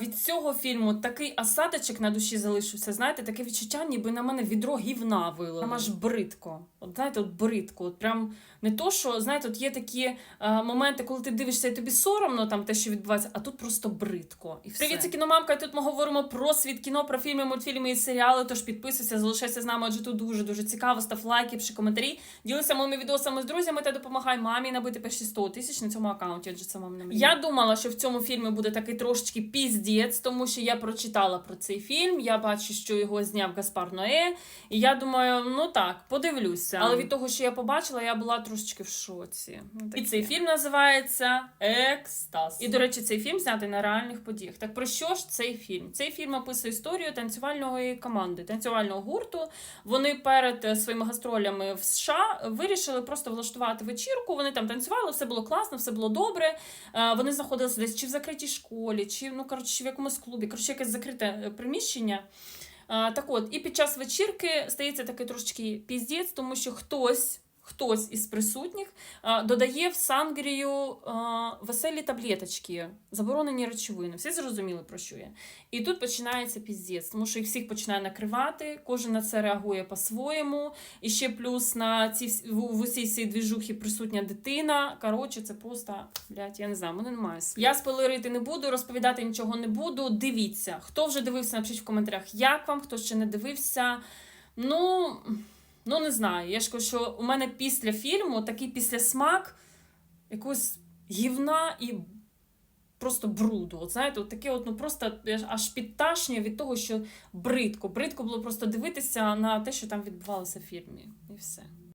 Від цього фільму такий осадочок на душі залишився. Знаєте, таке відчуття, ніби на мене відро гівна вилили. Прям аж бридко. От знаєте, от бридко. От прям не то, що знаєте, от є такі е, моменти, коли ти дивишся і тобі соромно там те, що відбувається, а тут просто бридко. І все. Привіт, це кіномамка. І тут ми говоримо про світ кіно, про фільми, мультфільми і серіали. Тож підписуйся, залишайся з нами, адже тут дуже дуже цікаво. Став лайки, пиши коментарі. Ділися моїми відосами з друзями та допомагай мамі набити перші 100 тисяч на цьому аккаунті. Адже це мам не. Я думала, що в цьому фільмі буде такий трошечки піздець, тому що я прочитала про цей фільм. Я бачу, що його зняв Гаспар Ноє. І я думаю, ну так, подивлюся. Але від того, що я побачила, я була трошечки в шоці. Ну, І цей фільм називається Екстаз. І, до речі, цей фільм знятий на реальних подіях. Так про що ж цей фільм? Цей фільм описує історію танцювальної команди, танцювального гурту. Вони перед е, своїми гастролями в США вирішили просто влаштувати вечірку. Вони там танцювали, все було класно, все було добре. Е, Вони знаходилися десь чи в закритій школі, чи ну коротше, чи в якомусь клубі. Коротше, якесь закрите е, приміщення. Так от, і під час вечірки стається такий трошечки піздець, тому що хтось, хтось із присутніх додає в сангрію веселі таблеточки, заборонені речовини. Всі зрозуміли, про що я. І тут починається піздець, тому що їх всіх починає накривати, кожен на це реагує по-своєму. І ще плюс на ці в усій цій двіжухі присутня дитина. Коротше, це просто, блядь, я не знаю, мене немає слів. Я спойлерити не буду, розповідати нічого не буду. Дивіться, хто вже дивився, напишіть в коментарях, як вам, хто ще не дивився. Ну, ну не знаю. Я ж кажу, що у мене після фільму такий післясмак якогось гівна і просто бруду. От знаєте, от таке от, ну просто аж підташнює від того, що бридко. Бридко було просто дивитися на те, що там відбувалося в фільмі. І все.